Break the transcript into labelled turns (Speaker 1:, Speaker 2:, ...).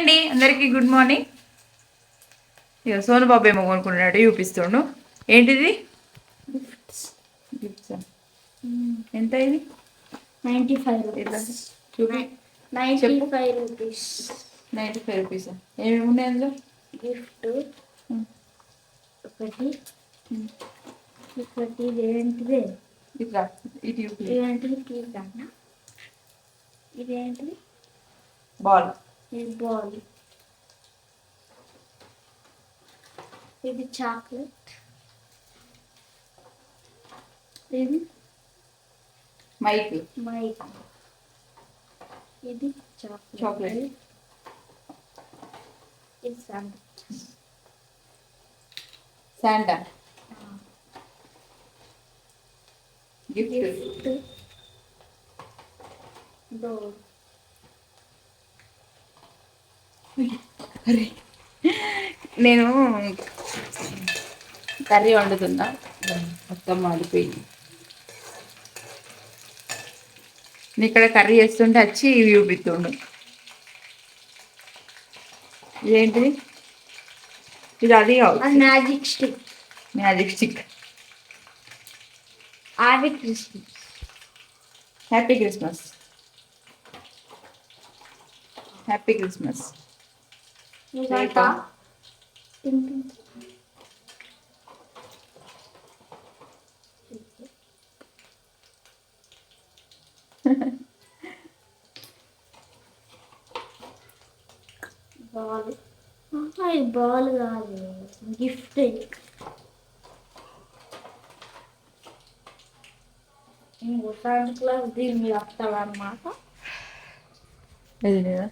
Speaker 1: అండి అందరికీ good morning ఇక సోను బాబు ఏమో కొనుక్కున్నాడు చూపిస్తుండు. ఏంటిది? ఎంత ఇది?
Speaker 2: Ninety five rupees ninety. Five rupees
Speaker 1: ninety five rupees ఏమేమి ఉన్నాయి అందులో?
Speaker 2: గిఫ్ట్. ఒకటి. ఒకటి ఇదేంటిది?
Speaker 1: ఇట్లా
Speaker 2: ఇదేంటిది? అన్న ఇదేంటిది?
Speaker 1: బాల్.
Speaker 2: ఇది బాల్ ఇది చాక్లెట్ ఇది
Speaker 1: మైక్
Speaker 2: మైక్ ఇది చాక్లెట్
Speaker 1: చాక్లెట్.
Speaker 2: ఇది
Speaker 1: శాంటా గిఫ్ట్
Speaker 2: గిఫ్ట్ డోర్
Speaker 1: అరే. నేను కర్రీ వండుతున్నా. మొత్తం మాడిపోయింది. నేను ఇక్కడ కర్రీ చేస్తుంటే వచ్చి ఇవి చూపిస్తుండు ఇదేంటిది ఇది
Speaker 2: అది మ్యాజిక్ స్టిక్.
Speaker 1: Magic stick.
Speaker 2: ఆవి Christmas.
Speaker 1: Happy Christmas. Happy Christmas.
Speaker 2: ఇదంతా బాల్ ఇది బాల్ కాదు గిఫ్ట్ ఇంకో సెవెంత్ క్లాస్ దీని మీద వస్తాడనమాట
Speaker 1: ఇది లేదా